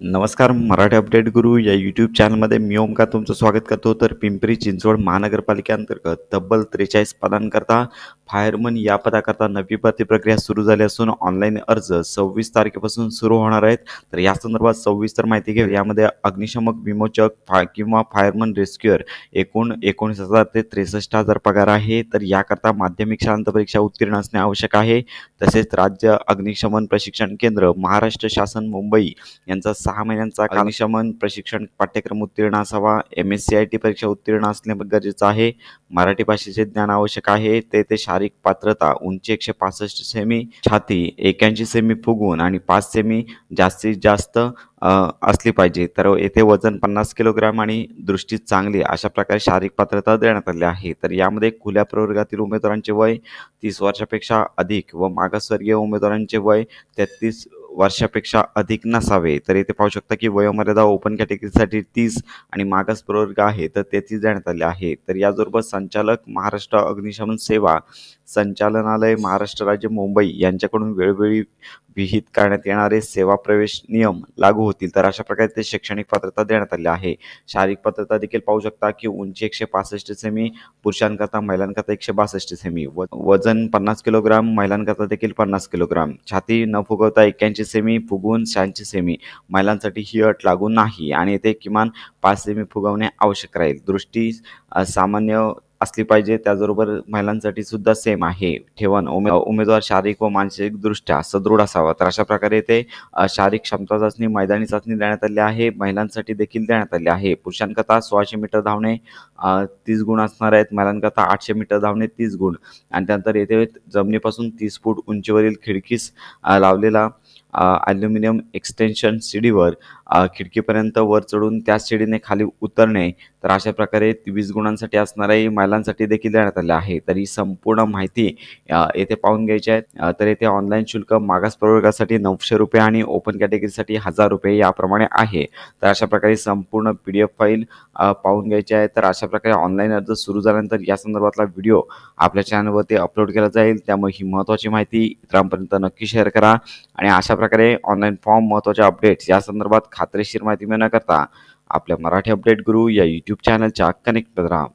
नमस्कार मराठी अपडेट गुरु या यूट्यूब चॅनलमध्ये मी ओमका तुमचं स्वागत करतो. तर पिंपरी चिंचवड महानगरपालिकेअंतर्गत तब्बल त्रेचाळीस पदांकरता फायरमन या पदाकरता नवी भरती प्रक्रिया सुरू झाली असून ऑनलाईन अर्ज सव्वीस तारखेपासून सुरू होणार आहेत. तर या संदर्भात सविस्तर माहिती घेऊ यामध्ये अग्निशमक विमोचक फा किंवा फायरमन रेस्क्युअर एकूण एकोणीस हजार ते त्रेसष्ट हजार पगार आहे. तर याकरता माध्यमिक शांत परीक्षा उत्तीर्ण असणे आवश्यक आहे. तसेच राज्य अग्निशमन प्रशिक्षण केंद्र महाराष्ट्र शासन मुंबई यांचा सहा महिन्यांचा अग्निशमन प्रशिक्षण पाठ्यक्रम उत्तीर्ण असावा. M S C I T परीक्षा उत्तीर्ण असणे गरजेचं आहे. मराठी भाषेचे ज्ञान आवश्यक आहे. ते ते शारीरिक पात्रता उंची एकशे पासष्ट सेमी छाती एक्याऐंशी सेमी फुगवून आणि पाच सेमी जास्तीत जास्त असली पाहिजे. तर येथे वजन पन्नास किलोग्राम आणि दृष्टी चांगली अशा प्रकारे शारीरिक पात्रता देण्यात आली आहे. तर यामध्ये खुल्या प्रवर्गातील उमेदवारांचे वय तीस वर्षापेक्षा अधिक व मागासवर्गीय उमेदवारांचे वय तेहतीस वर्षापेक्षा अधिक नसावे तर येथे पाहू शकता की वयोमर्यादा ओपन कॅटेगरीसाठी तीस आणि मागास प्रवर्ग आहे तर तेहतीस देण्यात आले आहे. तर याचबरोबर संचालक महाराष्ट्र अग्निशमन सेवा संचालनालय महाराष्ट्र राज्य मुंबई यांच्याकडून वेळोवेळी विहित करण्यात येणारे सेवा प्रवेश नियम लागू होतील. तर अशा प्रकारे ते शैक्षणिक पात्रता देण्यात आली आहे. शारीरिक पात्रता देखील पाहू शकता की उंची एकशे पासष्ट सेमी पुरुषांकरता महिलांकरता एकशे बासष्ट सेमी व वजन पन्नास किलोग्राम महिलांकरता देखील पन्नास किलोग्राम छाती न फुगवता एक्क्याऐंशी सेमी फुगवून शहाऐंशी सेमी महिलांसाठी ही अट लागू नाही आणि येथे किमान पाच सेमी फुगवणे आवश्यक राहील. दृष्टी सामान्य असली पाहिजे त्याचबरोबर महिलांसाठी सुद्धा सेम आहे. ठेवण उमे उमेदवार शारीरिक व मानसिकदृष्ट्या सदृढ असावा. तर अशा प्रकारे ते शारीरिक क्षमता चाचणी मैदानी चाचणी देण्यात आली आहे. महिलांसाठी देखील देण्यात आली आहे. पुरुषांकरता सोळाशे मीटर धावणे तीस गुण असणार आहेत. महिलांकरता आठशे मीटर धावणे तीस गुण. आणि त्यानंतर येथे जमिनीपासून तीस फूट उंचीवरील खिडकीस लावलेला ॲल्युमिनियम एक्सटेन्शन शिडीवर खिडकीपर्यंत वर चढून त्या शिडीने खाली उतरणे तर अशा प्रकारे वीस गुणांसाठी असणाऱ्याही महिलांसाठी देखील देण्यात आले आहे. तर ही संपूर्ण माहिती येथे पाहून घ्यायची आहे. तर येथे ऑनलाईन शुल्क मागास प्रवर्गासाठी नऊशे रुपये आणि ओपन कॅटेगरीसाठी हजार रुपये याप्रमाणे आहे. तर अशा प्रकारे संपूर्ण पी डी एफ फाईल पाहून घ्यायची आहे. तर अशा प्रकारे ऑनलाईन अर्ज सुरू झाल्यानंतर या संदर्भातला व्हिडिओ आपल्या चॅनलवरती अपलोड केला जाईल. त्यामुळे ही महत्त्वाची माहिती इतरांपर्यंत नक्की शेअर करा. आणि अशा प्रकारे ऑनलाईन फॉर्म महत्त्वाचे अपडेट्स या संदर्भात खात्रीशीर माहिती मिळण्याकरता आपल्या मराठी अपडेट गुरु या यूट्यूब चॅनलच्या कनेक्ट राहा.